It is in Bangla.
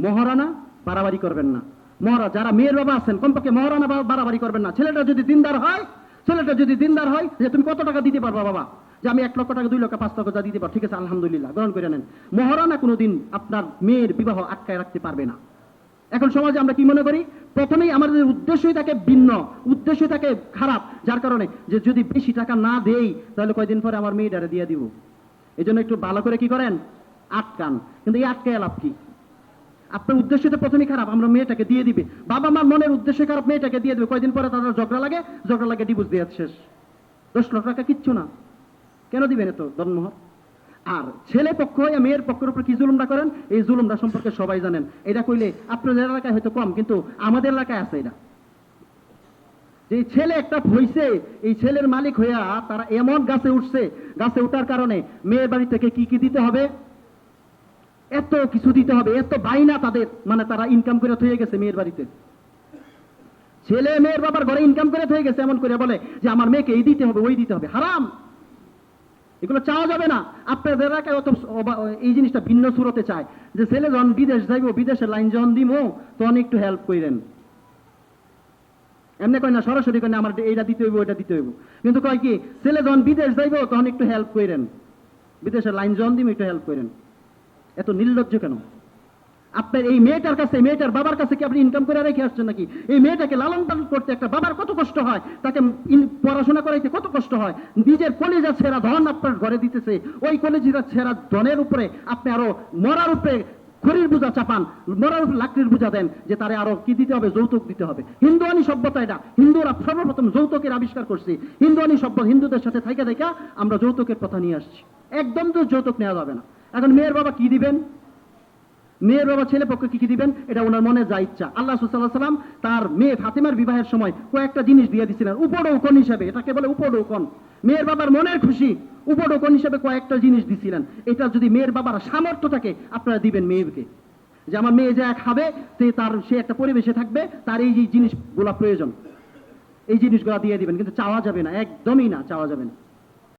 মহারানা বাড়াবাড়ি করবেন না। মহারা যারা মেয়ের বাবা আছেন, কমপক্ষে মহারানা বাড়াবাড়ি করবেন না। ছেলেটা যদি দিনদার হয়, ছেলেটা যদি দিনদার হয়, যে তুমি কত টাকা দিতে পারবা বাবা? যে আমি এক লক্ষ টাকা, দুই লক্ষ, পাঁচ লক্ষ যা দিতে পারব ঠিক আছে, আলহামদুলিল্লাহ, গ্রহণ করে নেন। মহারানা কোনোদিন আপনার মেয়ের বিবাহ আটকায় রাখতে পারবে না। এখন সমাজে আমরা কি মনে করি? প্রথমেই আমাদের উদ্দেশ্যই থাকে ভিন্ন, উদ্দেশ্যই থাকে খারাপ, যার কারণে যে যদি বেশি টাকা না দেই, তাহলে কয়দিন পরে আমার মেয়েটারে দিয়ে দিব। এই একটু ভালো করে কি করেন? আটকান। কিন্তু এই আটকে লাভ কি? আপনার উদ্দেশ্য তো প্রথমেই খারাপ, আমরা মেয়েটাকে দিয়ে দিবে। বাবা মার মনের উদ্দেশ্য খারাপ, মেয়েটাকে দিয়ে দেবে। কয়দিন পরে তাদের ঝগড়া লাগে ঝগড়া লাগে ডিভোর্স দিয়ে শেষ। দশ লক্ষ টাকা কিচ্ছু না। কেন দিবেন এত জন্মহর আর ছেলে পক্ষ হয়ে মেয়ের পক্ষের উপর কি জুলুমটা করেন? এই জুলুমটা সম্পর্কে সবাই জানেন। এটা কইলে আপনাদের এলাকায় হয়তো কম, কিন্তু আমাদের এলাকায় আছে এটা। যে ছেলে একটা হইছে এই ছেলের মালিক হইয়া তারা এমন গাছে উঠছে। গাছে উঠার কারণে মেয়ের বাড়ি থেকে কি কি দিতে হবে? এত কিছু দিতে হবে, এত বাইনা তাদের। মানে তারা ইনকাম করে থয়ে গেছে মেয়ের বাড়িতে। ছেলে মেয়ের বাবার ঘরে ইনকাম করে থয়ে গেছে, এমন করে বলে যে, আমার মেয়েকে এই দিতে হবে, ওই দিতে হবে। হারাম! এগুলো চাওয়া যাবে না। আপনাদের অত এই জিনিসটা ভিন্ন সুরতে চায়। যে, ছেলে যখন বিদেশ যাইব, বিদেশের লাইন যখন দিব তখন একটু হেল্প করেন এমনি কয় না, সরাসরি কয় না, আমার এইটা দিতে হইব, ওইটা দিতে হইব। কিন্তু কয় কি, ছেলে যখন বিদেশ যাইব, তখন একটু হেল্প করেন বিদেশের লাইন যখন দিব একটু হেল্প করেন এত নির্লজ্জ কেন? আপনার এই মেয়েটার কাছে মেয়েটার বাবার কাছে কি আপনি ইনকাম করে রেখে আসছেন নাকি? এই মেয়েটাকে লালন পালন করতে একটা বাবার কত কষ্ট হয়? তাকে পড়াশোনা করাইতে কত কষ্ট হয়? নিজের কলেজা ছেঁড়া ধন আপনার ঘরে দিতেছে। ওই কলেজের ছেঁড়া ধনের উপরে আপনি আরও মরার উপরে খড়ির বোঝা চাপান, মরার উপরে লাকড়ির বোঝা দেন যে তারে আরও কি দিতে হবে? যৌতুক দিতে হবে। হিন্দুয়ানি সভ্যতা এটা। হিন্দুরা সর্বপ্রথম যৌতুকের আবিষ্কার করছে। হিন্দুয়ানি সভ্য হিন্দুদের সাথে থাইকা থাইকা আমরা যৌতুকের কথা নিয়ে আসছি। একদম তো যৌতুক নেওয়া যাবে না। এখন মেয়ের বাবা কি দিবেন? মেয়ের বাবা ছেলে পক্ষে কি কি দিবেন? এটা ওনার মনে যা ইচ্ছা। আল্লাহ সুসাল্লাহ সাল্লাম তার মেয়ে ফাতেমার বিবাহের সময় কয়েকটা জিনিস দিয়ে দিছিলেন। উপডৌকন হিসেবে, এটাকে বলে উপডৌকন মেয়ের বাবার মনের খুশি উপডৌকন হিসেবে কয়েকটা জিনিস দিছিলেন। এটা যদি মেয়ের বাবার সামর্থ্য থাকে, আপনারা দিবেন মেয়েকে। যে আমার মেয়ে যা খাবে সে তার, সে একটা পরিবেশে থাকবে, তার এই যে জিনিসগুলা প্রয়োজন, এই জিনিসগুলা দিয়ে দিবেন। কিন্তু চাওয়া যাবে না, একদমই না, চাওয়া যাবে না।